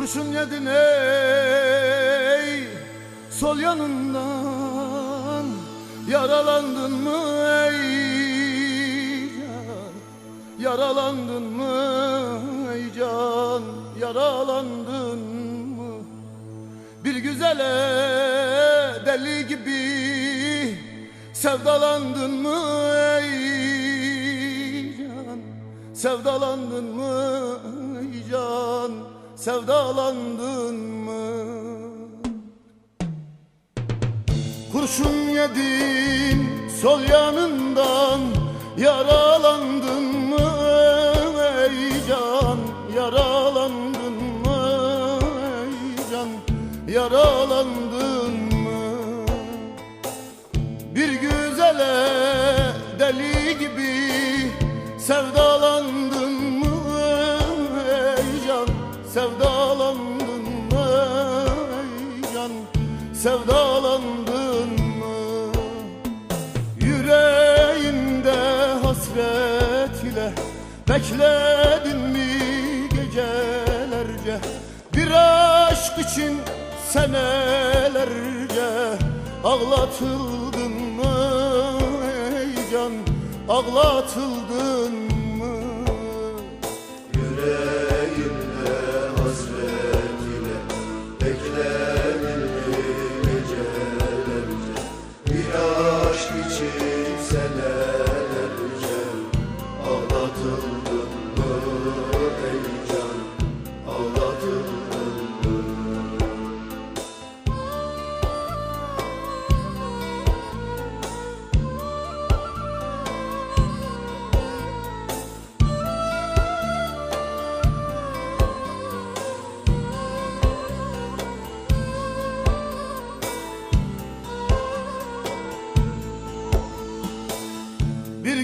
Kurşun yedin ey. Sol yanından Yaralandın mı ey? Yaralandın mı ey can? Yaralandın mı? Bir güzele deli gibi Sevdalandın mı ey Sevdalandın mı ey can Sevdalandın mı? Kurşun yedin sol yanından Yaralandın mı? Ey can Yaralandın mı? Ey can Yaralandın mı? Bir güzele deli gibi Sevdalandın mı? Ey can Sevdalandın mı? Ey can Sevdalandın mı? Yüreğinde hasret ile Bekledin mi gecelerce? Bir aşk için senelerce Ağlatıldın mı? Ey can Ağlatıldın mı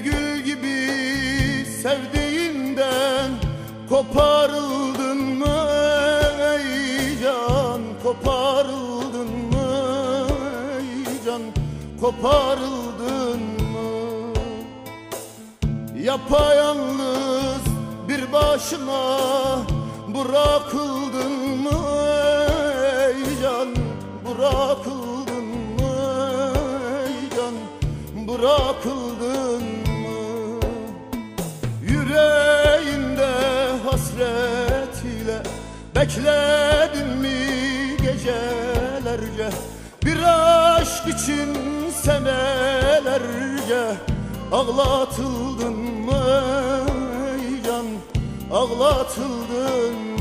Gül gibi sevdiğinden Koparıldın mı ey can? Koparıldın mı ey can? Koparıldın mı? Yapayalnız bir başına Bırakıldın Bekledin mi gecelerce? Bir aşk için senelerce Ağlatıldın mı can Ağlatıldın mı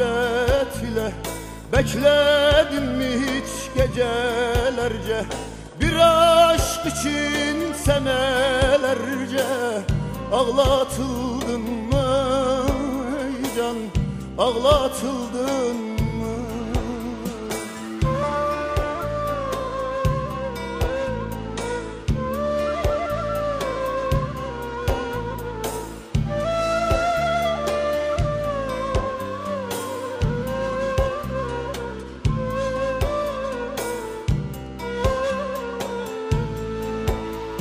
hasret ile Bekledin mi hiç gecelerce? Bir aşk için senelerce Ağlatıldın mı ey can Ağlatıldın